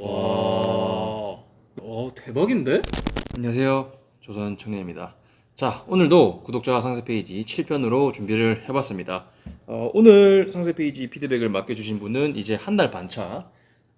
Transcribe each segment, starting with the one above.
와, 와 대박인데? 안녕하세요. 조선 청년입니다. 자, 오늘도 구독자 상세 페이지 7편으로 준비를 해봤습니다. 어, 오늘 상세 페이지 피드백을 맡겨주신 분은 이제 한 달 반차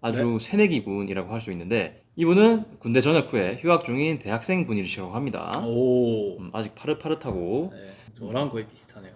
아주 새내기 분이라고 할 수 있는데 이분은 군대 전역 후에 휴학 중인 대학생 분이시라고 합니다. 오, 음, 아직 파릇파릇하고 네, 저랑 거의 비슷하네요.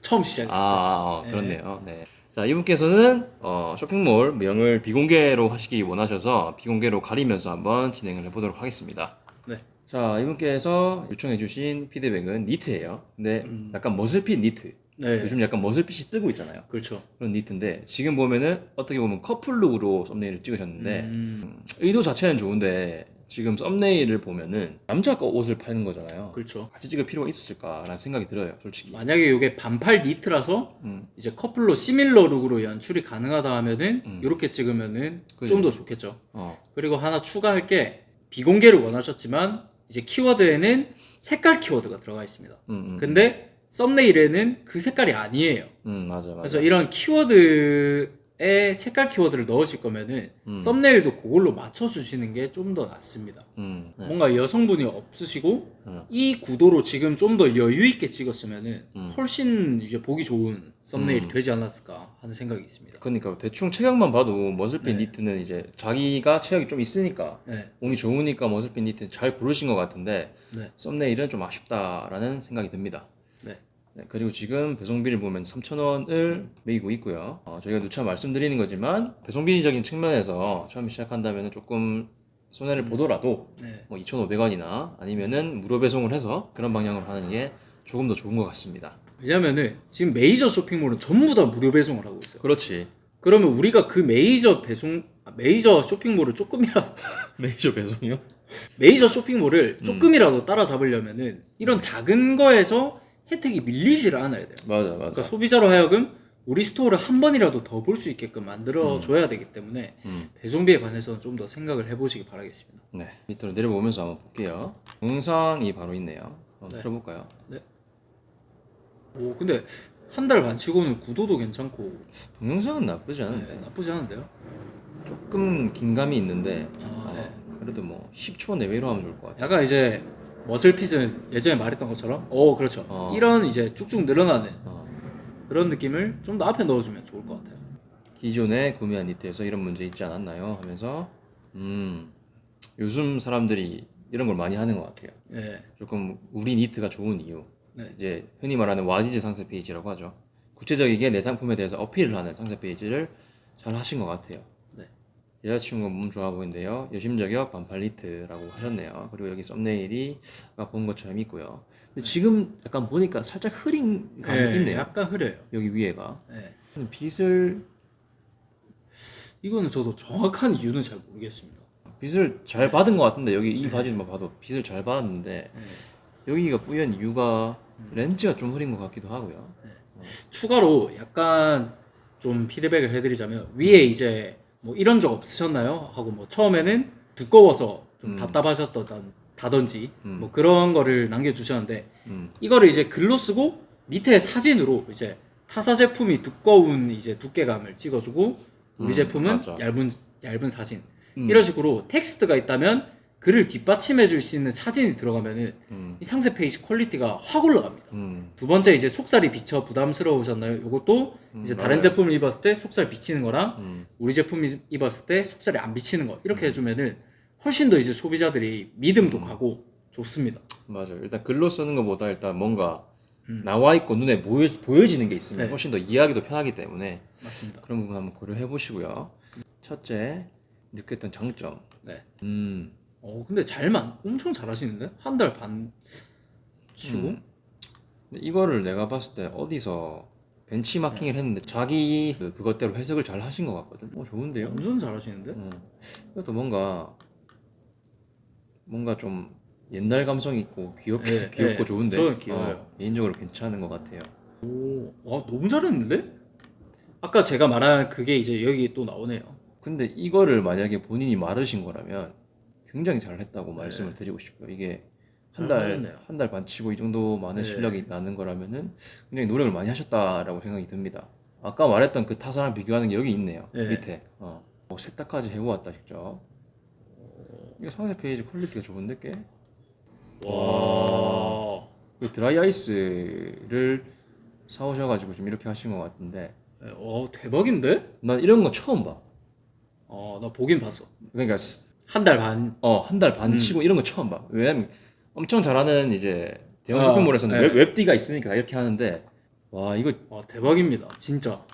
처음 시작했을 아, 아, 아, 네. 그렇네요. 네. 자, 이분께서는 어, 쇼핑몰 명을 비공개로 하시기 원하셔서 비공개로 가리면서 한번 진행을 해보도록 하겠습니다. 때. 네, 자, 이분께서 요청해주신 피드백은 니트예요. 근데 약간 머슬핏 니트. 네, 요즘 약간 머슬핏이 뜨고 있잖아요. 그렇죠. 그런 니트인데 지금 보면은 어떻게 보면 커플룩으로 썸네일을 찍으셨는데 음, 의도 자체는 좋은데 지금 썸네일을 보면은 남자 거 옷을 파는 거잖아요. 그렇죠. 같이 찍을 필요가 있었을까라는 생각이 들어요, 솔직히. 만약에 이게 반팔 니트라서 음. 이제 커플로 시밀러 룩으로 연출이 가능하다 하면은 음. 이렇게 찍으면은 그죠. 좀더 좋겠죠. 어, 그리고 하나 추가할 게 비공개를 원하셨지만 이제 키워드에는 색깔 키워드가 들어가 있습니다. 음, 음, 근데 썸네일에는 그 색깔이 아니에요. 음, 맞아, 맞아. 그래서 이런 키워드에 색깔 키워드를 넣으실 거면은 음. 썸네일도 그걸로 맞춰주시는 게 좀 더 낫습니다. 음, 네. 뭔가 여성분이 없으시고 음. 이 구도로 지금 좀 더 여유 있게 찍었으면은 음. 훨씬 이제 보기 좋은 썸네일이 음. 되지 않았을까 하는 생각이 있습니다. 그러니까 대충 체격만 봐도 머슬핏 네. 니트는 이제 자기가 체격이 좀 있으니까 네, 몸이 좋으니까 머슬핏 니트 잘 고르신 것 같은데 네, 썸네일은 좀 아쉽다라는 생각이 듭니다. 네. 네, 그리고 지금 배송비를 보면 3,000원을 매기고 있고요. 어, 저희가 누차 말씀드리는 거지만 배송비적인 측면에서 처음 시작한다면 조금 손해를 보더라도 네. 뭐 2,500원이나 아니면은 무료 배송을 해서 그런 방향으로 하는 게 조금 더 좋은 것 같습니다. 왜냐면은 지금 메이저 쇼핑몰은 전부 다 무료 배송을 하고 있어요. 그렇지. 그러면 우리가 그 메이저 배송 아, 메이저 쇼핑몰을 조금이라도 메이저 배송이요? 메이저 쇼핑몰을 조금이라도 따라잡으려면은 이런 작은 거에서 혜택이 밀리지를 않아야 돼요. 맞아, 맞아. 그러니까 소비자로 하여금 우리 스토어를 한 번이라도 더 볼 수 있게끔 만들어 줘야 되기 때문에 음. 배송비에 관해서는 좀 더 생각을 해보시기 바라겠습니다. 네, 밑으로 내려보면서 한번 볼게요. 동영상이 바로 있네요. 한번 네. 틀어볼까요? 오 근데 한 달 반 치고는 구도도 괜찮고 동영상은 나쁘지 않은데 네, 나쁘지 않은데요? 조금 긴감이 있는데 아, 어, 네. 그래도 뭐 10초 내외로 하면 좋을 것 같아요. 약간 이제 머슬핏은 예전에 말했던 것처럼 어 그렇죠. 어. 이런 이제 쭉쭉 늘어나는 어, 그런 느낌을 좀 더 앞에 넣어주면 좋을 것 같아요. 기존에 구매한 니트에서 이런 문제 있지 않았나요? 하면서 음 요즘 사람들이 이런 걸 많이 하는 것 같아요. 네, 조금 우리 니트가 좋은 이유 네. 이제 흔히 말하는 와디즈 상세 페이지라고 하죠. 구체적이게 내 상품에 대해서 어필을 하는 상세 페이지를 잘 하신 것 같아요. 네. 여자친구가 몸 좋아 보이는데요. 여심저격 반팔 니트라고 하셨네요. 그리고 여기 썸네일이 아까 본 것처럼 있고요. 근데 지금 약간 보니까 살짝 흐린 감이 네, 있네요. 약간 흐려요. 여기 위에가 네. 빛을 이거는 저도 정확한 이유는 잘 모르겠습니다. 빛을 잘 받은 것 같은데 여기 이 바지만 봐도 빛을 잘 받았는데 네. 여기가 뿌연 이유가 렌즈가 좀 흐린 것 같기도 하고요. 추가로 약간 좀 피드백을 해드리자면 위에 이제 뭐 이런 적 없으셨나요? 하고 뭐 처음에는 두꺼워서 좀 음. 답답하셨던 다든지 음. 뭐 그런 거를 남겨주셨는데 음. 이거를 이제 글로 쓰고 밑에 사진으로 이제 타사 제품이 두꺼운 이제 두께감을 찍어주고 우리 음, 제품은 맞아. 얇은 얇은 사진 음. 이런 식으로 텍스트가 있다면 글을 뒷받침해 줄 수 있는 사진이 들어가면은 음. 이 상세 페이지 퀄리티가 확 올라갑니다. 음. 두 번째 이제 속살이 비쳐 부담스러우셨나요? 이것도 이제 음, 다른 맞아요. 제품을 입었을 때 속살 비치는 거랑 음. 우리 제품 이- 입었을 때 속살이 안 비치는 거 이렇게 해주면은 훨씬 더 이제 소비자들이 믿음도 가고 좋습니다. 맞아요. 일단 글로 쓰는 것보다 일단 뭔가 음. 나와 있고 눈에 보여, 보여지는 게 있으면 네. 훨씬 더 이해하기도 편하기 때문에 맞습니다. 그런 부분 한번 고려해 보시고요. 첫째 느꼈던 장점. 네. 음. 어 근데 잘만 엄청 잘하시는데 한 달 반 치고 음. 근데 이거를 내가 봤을 때 어디서 벤치마킹을 했는데 자기 그, 그것대로 해석을 잘 하신 것 같거든. 어 좋은데요? 완전 잘하시는데? 음. 이것도 뭔가 뭔가 좀 옛날 감성 있고 귀엽게 네, 귀엽고 네. 좋은데 저는 귀여워요. 어, 개인적으로 괜찮은 것 같아요. 오, 와 너무 잘했는데? 아까 제가 말한 그게 이제 여기 또 나오네요. 근데 이거를 만약에 본인이 마르신 거라면 굉장히 잘했다고 네. 말씀을 드리고 싶어요. 이게 한잘 달. 한 달 반 치고 이 정도 많은 네. 실력이 나는 거라면은 굉장히 노력을 많이 하셨다라고 생각이 듭니다. 아까 말했던 그 타사랑 비교하는 게 여기 있네요. 네. 밑에. 어. 어, 세탁까지 해보았다 직접. 이거 상세 페이지 퀄리티가 좋은데 꽤. 와. 이 드라이 아이스를 사오셔가지고 좀 이렇게 하신 것 같은데 네, 와 대박인데? 난 이런 거 처음 봐. 어, 나 보긴 봤어. 그러니까 한 달 반. 어 한 달 반 음. 치고 이런 거 처음 봐. 왜냐면 엄청 잘하는 이제 대형 아, 쇼핑몰에서는 네. 웹, 웹디가 있으니까 다 이렇게 하는데 와 이거 와 대박입니다. 진짜.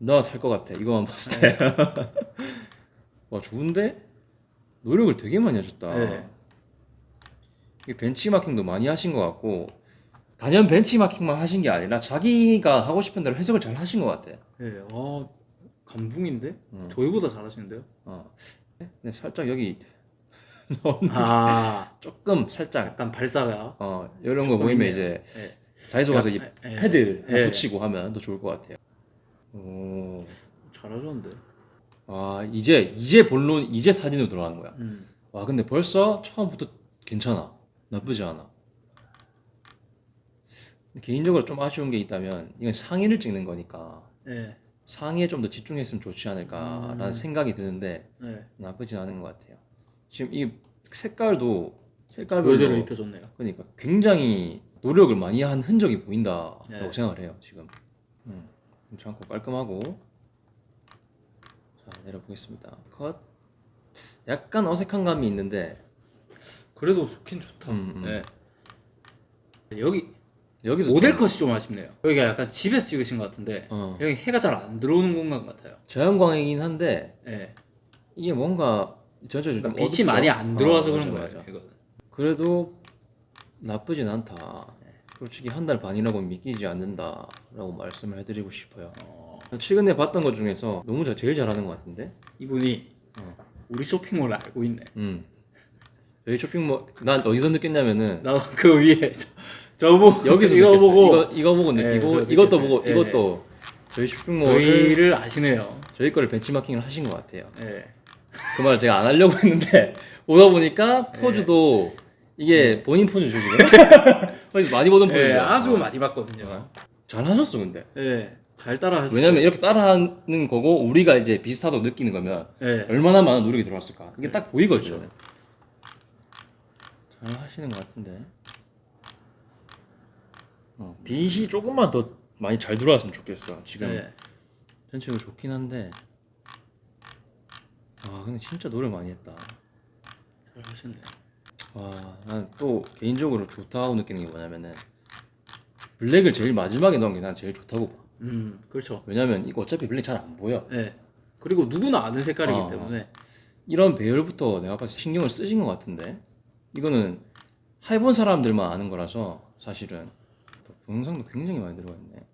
나 살 것 같아 이거만 봤을 때. 와 좋은데 노력을 되게 많이 하셨다. 네. 이 벤치마킹도 많이 하신 것 같고 단연 벤치마킹만 하신 게 아니라 자기가 하고 싶은 대로 해석을 잘 하신 것 같아. 네, 와 감동인데? 음. 저희보다 잘하시는데요? 어. 근데 살짝 여기 아, 조금 살짝 약간 발사가. 어 이런 거 보이면 있네요. 이제 네. 다이소 가서 이 예, 예. 패드 하나 예. 붙이고 하면 더 좋을 것 같아요. 오. 잘하셨는데. 아 이제 이제 본론 이제 사진으로 들어가는 거야. 음. 와 근데 벌써 처음부터 괜찮아. 나쁘지 않아. 개인적으로 좀 아쉬운 게 있다면 이건 상의를 찍는 거니까 네, 상의에 좀 더 집중했으면 좋지 않을까라는 음. 생각이 드는데 네. 나쁘지 않은 것 같아요. 지금 이 색깔도 색깔별로 그대로 입혀줬네요. 그러니까 굉장히 노력을 많이 한 흔적이 보인다라고 네. 생각을 해요 지금. 음, 괜찮고 깔끔하고. 자 내려보겠습니다. 컷. 약간 어색한 감이 있는데 그래도 좋긴 좋다. 음, 음. 네. 여기 여기서 모델 좀 컷이 좀 아쉽네요. 여기가 약간 집에서 찍으신 것 같은데 어. 여기 해가 잘 안 들어오는 공간 같아요. 자연광이긴 한데 네. 이게 뭔가 전체적으로 좀 빛이 어둡죠? 많이 안 들어와서 어, 그런 맞아, 거예요. 맞아. 이거는. 그래도 나쁘진 않다. 솔직히 한 달 반이라고 믿기지 않는다라고 말씀을 해드리고 싶어요. 어, 최근에 봤던 것 중에서 너무 잘, 제일 잘하는 것 같은데. 이분이 어. 우리 쇼핑몰을 알고 있네. 음. 여기 쇼핑몰 난 어디서 느꼈냐면은 나그 위에 저, 저 보고 여기서 이거 느꼈어. 보고 이거 이거 보고 네, 느끼고 저 이것도 느꼈어요. 보고 네. 이것도 저희 쇼핑몰을 저희를 아시네요. 저희 거를 벤치마킹을 하신 것 같아요. 네. 그 말을 제가 안 하려고 했는데 오다 보니까 포즈도 이게 본인 포즈죠 지금. 어디서 많이 보던 포즈죠. 네, 아주 어. 많이 봤거든요. 잘 하셨어 근데. 네, 잘 따라하시죠. 왜냐면 이렇게 따라하는 거고 우리가 이제 비슷하다고 느끼는 거면 네, 얼마나 많은 노력이 들어갔을까. 이게 딱 보이거든요. 잘 하시는 것 같은데. 어, 빛이 조금만 더 많이 잘 들어왔으면 좋겠어. 지금 네. 전체적으로 좋긴 한데. 아 근데 진짜 노력 많이 했다. 잘 하셨네요. 와, 난 또 개인적으로 좋다고 느끼는 게 뭐냐면은 블랙을 제일 마지막에 넣은 게 난 제일 좋다고 봐. 음, 그렇죠. 왜냐면 이거 어차피 블랙 잘 안 보여. 네. 그리고 누구나 아는 색깔이기 어. 때문에 이런 배열부터 내가 봤을 때 신경을 쓰신 것 같은데 이거는 해본 사람들만 아는 거라서 사실은 영상도 굉장히 많이 들어가 있네.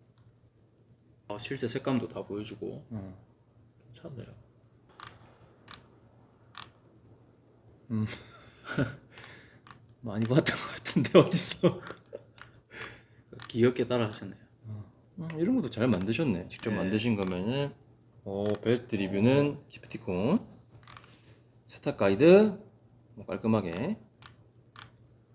어, 실제 색감도 다 보여주고 어. 괜찮네요. 많이 봤던 것 같은데 어딨어? 귀엽게 따라 하셨네요. 음, 이런 것도 잘 만드셨네. 직접 네. 만드신 거면은 어, 베스트 리뷰는 기프티콘 세탁 가이드 뭐 깔끔하게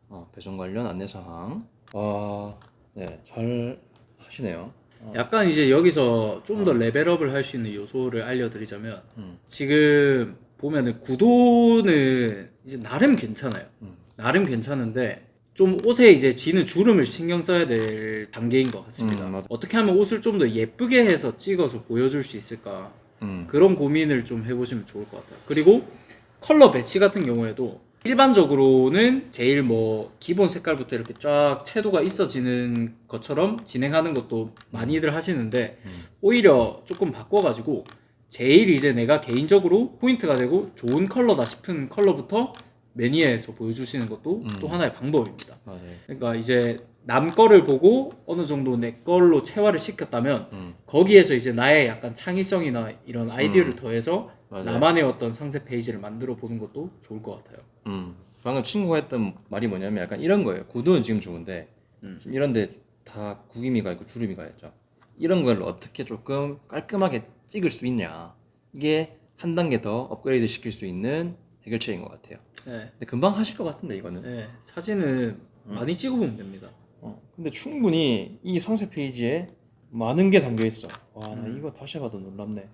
어, 배송 관련 안내 사항. 와, 네, 잘 하시네요. 약간 이제 여기서 좀 더 레벨업을 할 수 있는 요소를 알려드리자면 음. 지금 보면은 구도는 이제 나름 괜찮아요. 음. 나름 괜찮은데 좀 옷에 이제 지는 주름을 신경 써야 될 단계인 것 같습니다. 음, 맞아. 어떻게 하면 옷을 좀 더 예쁘게 해서 찍어서 보여줄 수 있을까 음, 그런 고민을 좀 해보시면 좋을 것 같아요. 그리고 컬러 배치 같은 경우에도 일반적으로는 제일 뭐 기본 색깔부터 이렇게 쫙 채도가 있어지는 것처럼 진행하는 것도 많이들 하시는데 오히려 조금 바꿔가지고 제일 이제 내가 개인적으로 포인트가 되고 좋은 컬러다 싶은 컬러부터 매니에서 보여주시는 것도 또 하나의 방법입니다. 맞아요. 그러니까 이제 남 거를 보고 어느 정도 내 걸로 체화를 시켰다면 음. 거기에서 이제 나의 약간 창의성이나 이런 아이디어를 더해서 맞아요. 나만의 어떤 상세 페이지를 만들어 보는 것도 좋을 것 같아요. 음, 방금 친구가 했던 말이 뭐냐면 약간 이런 거예요. 구도는 지금 좋은데 음. 지금 이런데 다 구김이가 있고 주름이가 있죠. 이런 걸 어떻게 조금 깔끔하게 찍을 수 있냐. 이게 한 단계 더 업그레이드 시킬 수 있는 해결책인 것 같아요. 네, 근데 금방 하실 것 같은데 이거는. 네 사진은 많이 찍어보면 됩니다. 어, 근데 충분히 이 상세 페이지에 많은 게 담겨 있어. 와, 나 이거 다시 봐도 놀랍네.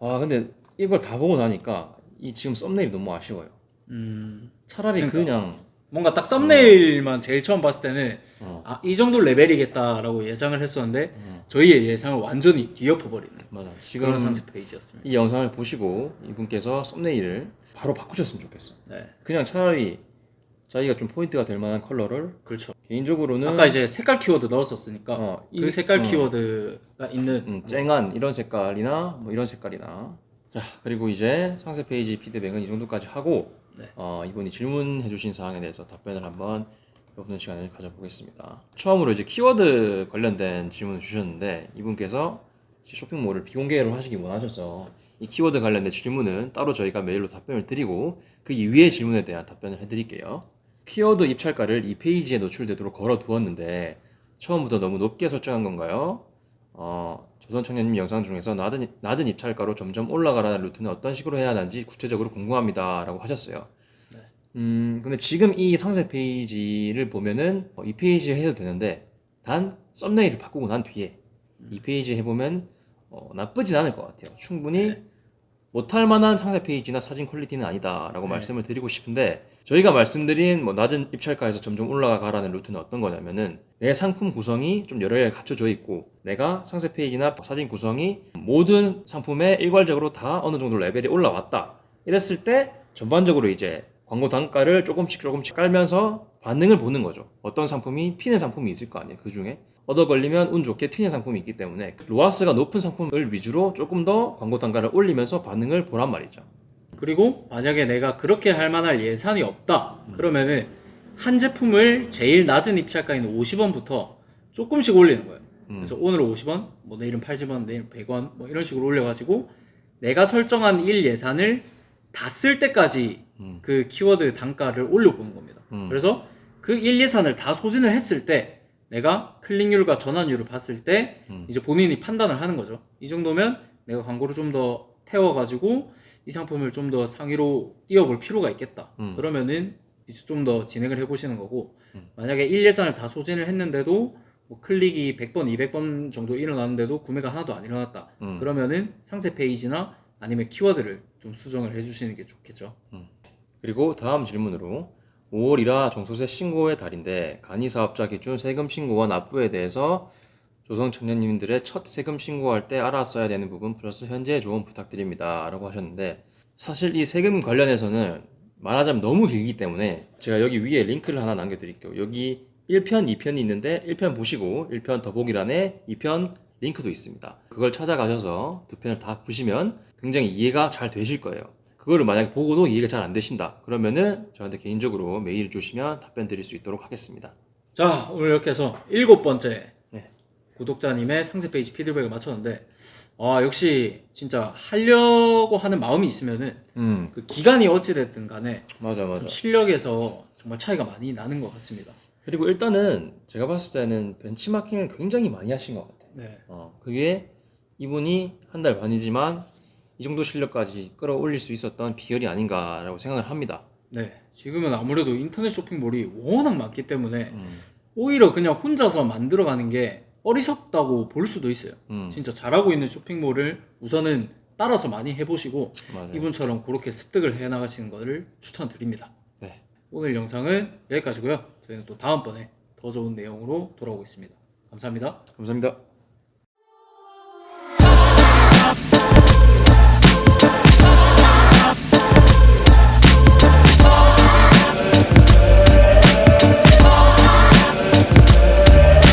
아, 근데 이걸 다 보고 나니까 이 지금 썸네일이 너무 아쉬워요. 음, 차라리 그러니까. 그냥 뭔가 딱 썸네일만 제일 처음 봤을 때는 어. 아, 이 정도 레벨이겠다라고 예상을 했었는데 저희의 예상을 완전히 뒤엎어버리는 맞아. 지금 그런 상세 페이지였습니다. 이 영상을 보시고 이분께서 썸네일을 바로 바꾸셨으면 좋겠어. 네, 그냥 차라리 자기가 좀 포인트가 될 만한 컬러를 그렇죠. 개인적으로는 아까 이제 색깔 키워드 넣었었으니까 어, 그 이- 색깔 어. 키워드가 있는 음, 쨍한 이런 색깔이나 뭐 이런 색깔이나 자 그리고 이제 상세 페이지 피드백은 이 정도까지 하고 네. 어, 이분이 질문해주신 사항에 대해서 답변을 한번 해보는 시간을 가져보겠습니다. 처음으로 이제 키워드 관련된 질문을 주셨는데 이분께서 쇼핑몰을 비공개로 하시기 원하셔서 이 키워드 관련된 질문은 따로 저희가 메일로 답변을 드리고 그 이외의 질문에 대한 답변을 해드릴게요. 키워드 입찰가를 이 페이지에 노출되도록 걸어 두었는데 처음부터 너무 높게 설정한 건가요? 어, 조선 청년님 영상 중에서 낮은, 낮은 입찰가로 점점 올라가라는 루트는 어떤 식으로 해야 하는지 구체적으로 궁금합니다. 라고 하셨어요. 음, 근데 지금 이 상세 페이지를 보면은 어, 이 페이지에 해도 되는데 단 썸네일을 바꾸고 난 뒤에 이 페이지 해보면 어, 나쁘진 않을 것 같아요. 충분히 못할 만한 상세 페이지나 사진 퀄리티는 아니다라고 말씀을 드리고 싶은데 저희가 말씀드린 뭐 낮은 입찰가에서 점점 올라가라는 루트는 어떤 거냐면은 내 상품 구성이 좀 여러 개가 갖춰져 있고 내가 상세 페이지나 사진 구성이 모든 상품에 일괄적으로 다 어느 정도 레벨이 올라왔다. 이랬을 때 전반적으로 이제 광고 단가를 조금씩 조금씩 깔면서 반응을 보는 거죠. 어떤 상품이 튀는 상품이 있을 거 아니에요 그 중에. 얻어 걸리면 운 좋게 튀는 상품이 있기 때문에 로아스가 높은 상품을 위주로 조금 더 광고 단가를 올리면서 반응을 보란 말이죠. 그리고 만약에 내가 그렇게 할 만한 예산이 없다. 그러면은 한 제품을 제일 낮은 입찰가인 50원부터 조금씩 올리는 거예요. 그래서 오늘 50원, 뭐 내일은 80원, 내일 100원 뭐 이런 식으로 올려 가지고 내가 설정한 일 예산을 다 쓸 때까지 그 키워드 단가를 올려보는 겁니다. 그래서 그일 예산을 다 소진을 했을 때 내가 클릭률과 전환율을 봤을 때 이제 본인이 판단을 하는 거죠. 이 정도면 내가 광고를 좀 더 태워가지고 이 상품을 좀 더 상위로 띄워볼 필요가 있겠다. 그러면은 이제 좀 더 진행을 해보시는 거고 만약에 일 예산을 다 소진을 했는데도 뭐 클릭이 100번, 200번 정도 일어났는데도 구매가 하나도 안 일어났다. 그러면은 상세 페이지나 아니면 키워드를 좀 수정을 해주시는 게 좋겠죠. 그리고 다음 질문으로 5월이라 종소세 신고의 달인데 간이 사업자 기준 세금 신고와 납부에 대해서 조성 청년님들의 첫 세금 신고할 때 알았어야 되는 부분 플러스 현재 조언 부탁드립니다 라고 하셨는데 사실 이 세금 관련해서는 말하자면 너무 길기 때문에 제가 여기 위에 링크를 하나 남겨드릴게요. 여기 1편, 2편이 있는데 1편 보시고 1편 더보기란에 2편 링크도 있습니다. 그걸 찾아가셔서 두 편을 다 보시면 굉장히 이해가 잘 되실 거예요. 그거를 만약에 보고도 이해가 잘 안 되신다. 그러면은 저한테 개인적으로 메일 주시면 답변 드릴 수 있도록 하겠습니다. 자, 오늘 이렇게 해서 일곱 번째 네. 구독자님의 상세 페이지 피드백을 마쳤는데, 아, 역시 진짜 하려고 하는 마음이 있으면은 음, 그 기간이 어찌됐든 간에 맞아, 맞아. 좀 실력에서 정말 차이가 많이 나는 것 같습니다. 그리고 일단은 제가 봤을 때는 벤치마킹을 굉장히 많이 하신 것 같아요. 네. 어, 그게 이분이 한 달 반이지만 이 정도 실력까지 끌어올릴 수 있었던 비결이 아닌가라고 생각을 합니다. 네. 지금은 아무래도 인터넷 쇼핑몰이 워낙 많기 때문에 음. 오히려 그냥 혼자서 만들어가는 게 어리석다고 볼 수도 있어요. 음. 진짜 잘하고 있는 쇼핑몰을 우선은 따라서 많이 해보시고 맞아요. 이분처럼 그렇게 습득을 해 나가시는 것을 추천드립니다. 네. 오늘 영상은 여기까지고요. 저희는 또 다음번에 더 좋은 내용으로 돌아오겠습니다. 감사합니다. 감사합니다.